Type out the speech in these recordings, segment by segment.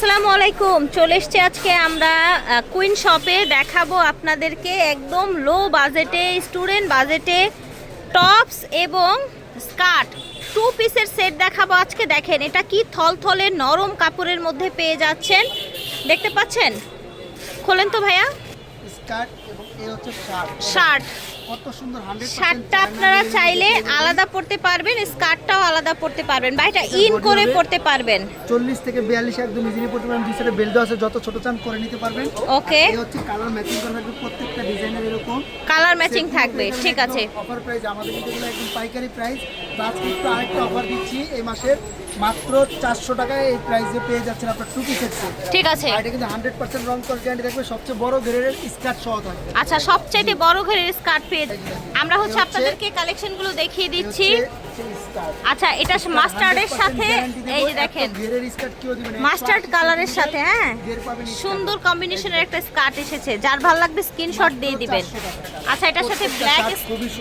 আসসালামু আলাইকুম। চলে এসছি আজকে আমরা কুইন শপে দেখাবো আপনাদেরকে একদম লো বাজেটে স্টুডেন্ট বাজেটে টপস এবং স্কার্ট টু পিসের সেট দেখাবো আজকে। দেখেন এটা কি থলথলে নরম কাপড়ের মধ্যে পেয়ে যাচ্ছেন। দেখতে পাচ্ছেন? খোলেন তো ভাইয়া। স্কার্ট এবং এই হচ্ছে শার্ট শার্ট কত সুন্দর 100% শার্টটা আপনারা চাইলে আলাদা পরতে পারবেন স্কার্টটাও আলাদা পরতে পারবেন। বা এটা ইন করে পরতে পারবেন। 40 থেকে 42 একদম ইজিলি পড়তে পারবেন। দুই সাইডে বেল্ট আছে যত ছোট চান করে নিতে পারবেন। ওকে এই হচ্ছে কালার ম্যাচিং করা থাকবে প্রত্যেকটা ডিজাইনের এরকম। কালার ম্যাচিং থাকবে ঠিক আছে। অফার প্রাইস আমাদের কিন্তু একদম পাইকারি প্রাইস আজকে একটু আরেকটা অফার দিচ্ছি এই মাসের মাত্র 400 টাকায় এই প্রাইসে পেয়ে যাচ্ছেন আপনার টু সেট ঠিক আছে। আর এটা কিন্তু 100% রং গ্যারান্টি থাকবে। সবচেয়ে বড় গ্রেডের স্কার্ট সহ থাকবে। আচ্ছা সবচাইতে বড় ঘরের স্কার্ট পেয়ে আমরা হচ্ছে আপনাদেরকে কালেকশনগুলো দেখিয়ে দিচ্ছি। আচ্ছা এটা মাস্টার্ডের সাথে এই যে দেখেন মাস্টার্ড কালারের সাথে হ্যাঁ? সুন্দর কম্বিনেশনের একটা স্কার্ট এসেছে যার ভালো লাগবে স্ক্রিনশট দিয়ে দিবেন। আচ্ছা এটার সাথে ব্ল্যাক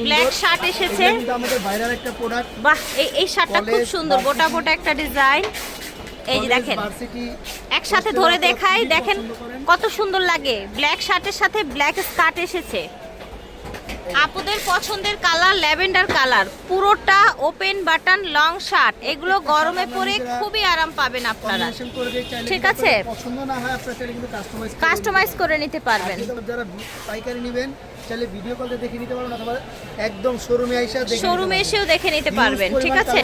ব্ল্যাক শার্ট এসেছে। কিন্তু আমাদের ভাইরাল একটা প্রোডাক্ট বাহ এই এই শার্টটা খুব সুন্দর গোটা গোটা একটা ডিজাইন এই যে দেখেন একসাথে ধরে দেখাই দেখেন কত সুন্দর লাগে। ব্ল্যাক শার্টের সাথে ব্ল্যাক স্কার্ট এসেছে। আপুদের পছন্দের কালার ল্যাভেন্ডার কালার। পুরোটা ওপেন বাটন লং শার্ট। এগুলো গরমে পরে খুবই আরাম পাবেন আপনারা। ঠিক আছে। কাস্টমাইজ করে নিতে পারবেন। যারা পাইকারি নেবেন চাইলে ভিডিও কলে দেখে নিতে পারবেন অথবা একদম শোরুমে আইসা দেখে শোরুমে এসেও দেখে নিতে পারবেন ঠিক আছে?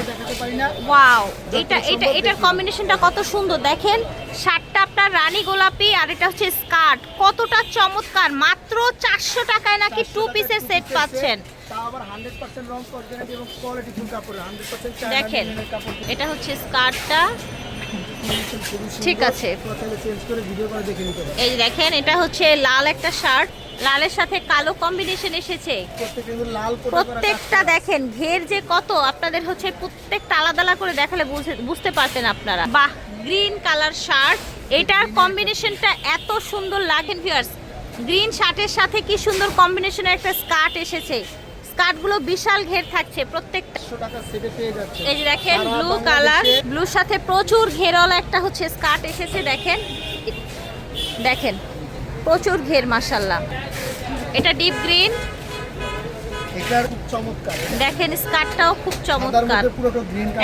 ওয়াও এটা এটা এটার কম্বিনেশনটা কত সুন্দর দেখেন? শার্টটা আপনার রানী গোলাপি আর এটা হচ্ছে স্কার্ট। কতটা চমৎকার মাত্র চারশো টাকায় নাকি টু পিসের সেট পাচ্ছেন set, তাও আবার 100% রং কস গ্যারান্টি এবং কোয়ালিটি ফুল কাপড় 100% চায়না দেখেন এটা হচ্ছে স্কার্টটা। ঠিক আছে। এই দেখেন এটা হচ্ছে লাল একটা শার্ট। লালের সাথে কালো কম্বিনেশন এসেছে। প্রত্যেকটা। দেখেন ঘের যে কত আপনাদের হচ্ছে প্রত্যেকটা আলাদা আলাদা করে দেখালে বুঝে- বুঝতে পারতেন আপনারা। বাহ গ্রিন কালার শার্ট এটার কম্বিনেশনটা এত সুন্দর লাগেন ভিউয়ার্স গ্রিন শার্টের সাথে কি সুন্দর কম্বিনেশনের একটা স্কার্ট এসেছে। স্কার্টগুলো বিশাল ঘের থাকছে প্রত্যেকটা 100 টাকা সেটে পেয়ে যাচ্ছে। এই যে দেখেন ব্লু কালার ব্লুর সাথে প্রচুর ঘেরওয়ালা একটা হচ্ছে স্কার্ট এসেছে দেখেন। দেখেন। প্রচুর ঘের মাসাল্লাহ এটা ডিপ গ্রিন দেখেন স্কার্টটাও খুব চমৎকার।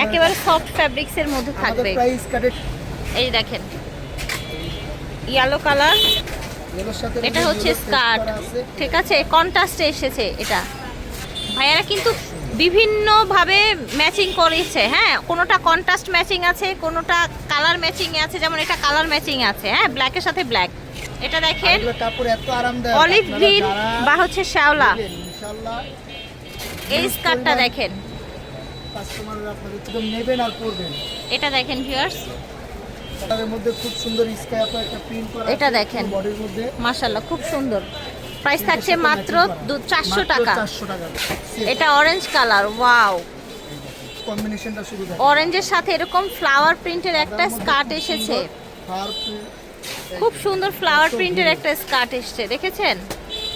একেবারে সফট ফ্যাব্রিক্স এর মধ্যে থাকবে। এই দেখেন ইয়েলো কালার এটা হচ্ছে স্কার্ট। ঠিক আছে কন্ট্রাস্টে এসেছে এটা। ভাইয়ারা কিন্তু বিভিন্নভাবে ম্যাচিং করেছে হ্যাঁ? কোনোটা কন্ট্রাস্ট ম্যাচিং আছে কোনোটা কালার ম্যাচিং আছে যেমন এটা কালার ম্যাচিং আছে হ্যাঁ? ব্ল্যাকের সাথে ব্ল্যাক এটা দেখেন কাপড় এত আরামদায়ক অলিভ গ্রিন বা হচ্ছে শ্যাওলা। ইনশাআল্লাহ। এই স্কার্টটা দেখেন। কাস্টমাররা আপনাদের থেকে নেবেন আর পরবেন। এটা দেখেন ভিউয়ার্স তাদের মধ্যে খুব সুন্দর স্কাই আপা একটা প্রিন্ট করা এটা দেখেন। বডির মধ্যে। মাশাল্লাহ খুব সুন্দর। প্রাইস থাকছে মাত্র দু- চারশো মাত্র টাকা। 400 টাকা। এটা অরেঞ্জ কালার ওয়াও কম্বিনেশনটা শুরু থাকে অরেঞ্জের সাথে এরকম ফ্লাওয়ার প্রিন্টের একটা স্কার্ট এসেছে। খুব সুন্দর ফ্লাওয়ার প্রিন্টের একটা স্কার্ট এসছে দেখেছেন?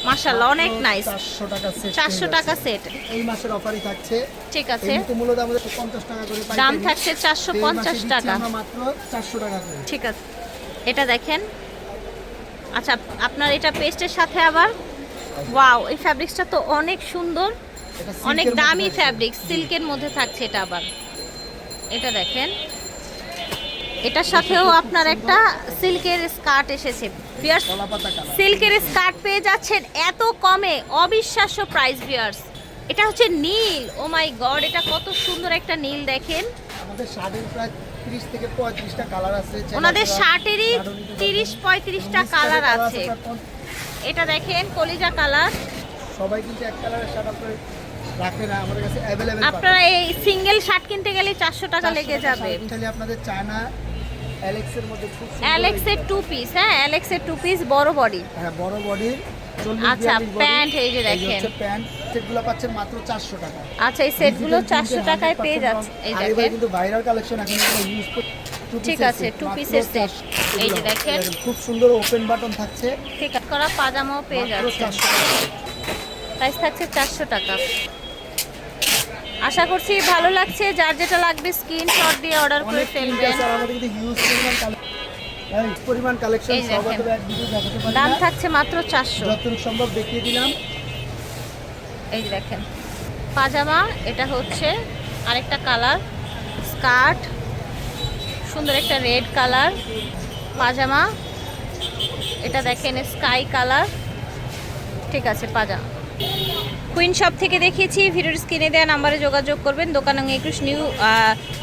মাশাল্লাহ অনেক নাইস 400 টাকা সেট চারশো টাকা সেট এই মাসের অফারই থাকছে। ঠিক আছে। এমনিতে মূলত আমাদের 50 টাকা করে। দাম থাকছে চারশো এই মাসে পঞ্চাশ দিচ্ছি টাকা। মাত্র 400 টাকা করে। ঠিক আছে। এটা দেখেন। আচ্ছা আপনার এটা পেস্টের সাথে আবার? ওয়াও এই ফ্যাব্রিক্সটা তো অনেক সুন্দর। অনেক দামি ফ্যাব্রিক সিল্কের মধ্যে থাকছে এটা আবার। এটা দেখেন। এটার সাথেও আপনার একটা সিল্কের স্কার্ট এসেছে। কালার সিল্কের স্কার্ট পেয়ে যাচ্ছেন এত কমে অবিশ্বাস্য প্রাইস বিয়ার্স এটা হচ্ছে নীল। ও মাই গড এটা কত সুন্দর একটা নীল দেখেন। আমাদের শাড়ির প্রায় 30 থেকে 35টা কালার আছে ওনাদের শার্টেরই আপনারা শাড়িও নিতে তিরিশ পারবেন। পঁয়ত্রিশটা উনিশ কালার কালার আছে। এটা দেখেন কলিজা কালার সবাই কিন্তু এক কালারের শার্ট আপনার রাখে না আমাদের কাছে অ্যাভেলেবেল আপনারা এই সিঙ্গেল শার্ট কিনতে গেলে চারশো টাকা লেগে যাবে। তাহলে আপনাদের চায়না অ্যালেক্সের মধ্যে খুব অ্যালেক্সের টু পিস হ্যাঁ অ্যালেক্সের টু পিস বড় বডি হ্যাঁ বড় বডির আচ্ছা, প্যান্ট এই যে দেখেন। প্যান্ট সেটগুলো পাচ্ছেন মাত্র 400 টাকা। আচ্ছা এই সেটগুলো Digital চারশো print এ টাকায় পেয়ে যাচ্ছে। এই দেখেন। কিন্তু ভাইরাল কালেকশন এখন ইউজ ঠিক আছে, piece-এর set। 400 এই যে। দেখেন। খুব সুন্দর ওপেন বাটন থাকছে। ঠিক আছে করা পাজামাও পেয়ে যাচ্ছে। প্রাইস থাকছে চারশো টাকা। আশা করছি ভালো লাগছে। যার যেটা লাগবে স্ক্রিনশট দিয়ে অর্ডার করে ফেলবেন পরিমাণ কালেকশন দাম থাকছে মাত্র চারশো। যতটুকু সম্ভব দেখিয়ে দিলাম। এই দেখেন। পাজামা এটা হচ্ছে আরেকটা কালার স্কার্ট সুন্দর একটা রেড কালার পাজামা এটা দেখেন স্কাই কালার ঠিক আছে পাজামা। কুইন শপ থেকে দেখিয়েছি। ভিডিওর স্ক্রিনে দেওয়া নাম্বারে যোগাযোগ করবেন। দোকান একুশ new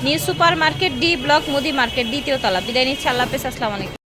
new super market D block, মুদি মার্কেট, দ্বিতীয় তলা। বিদায় নিচ্ছে। আল্লাহ হাফেজ। আসসালামু আলাইকুম।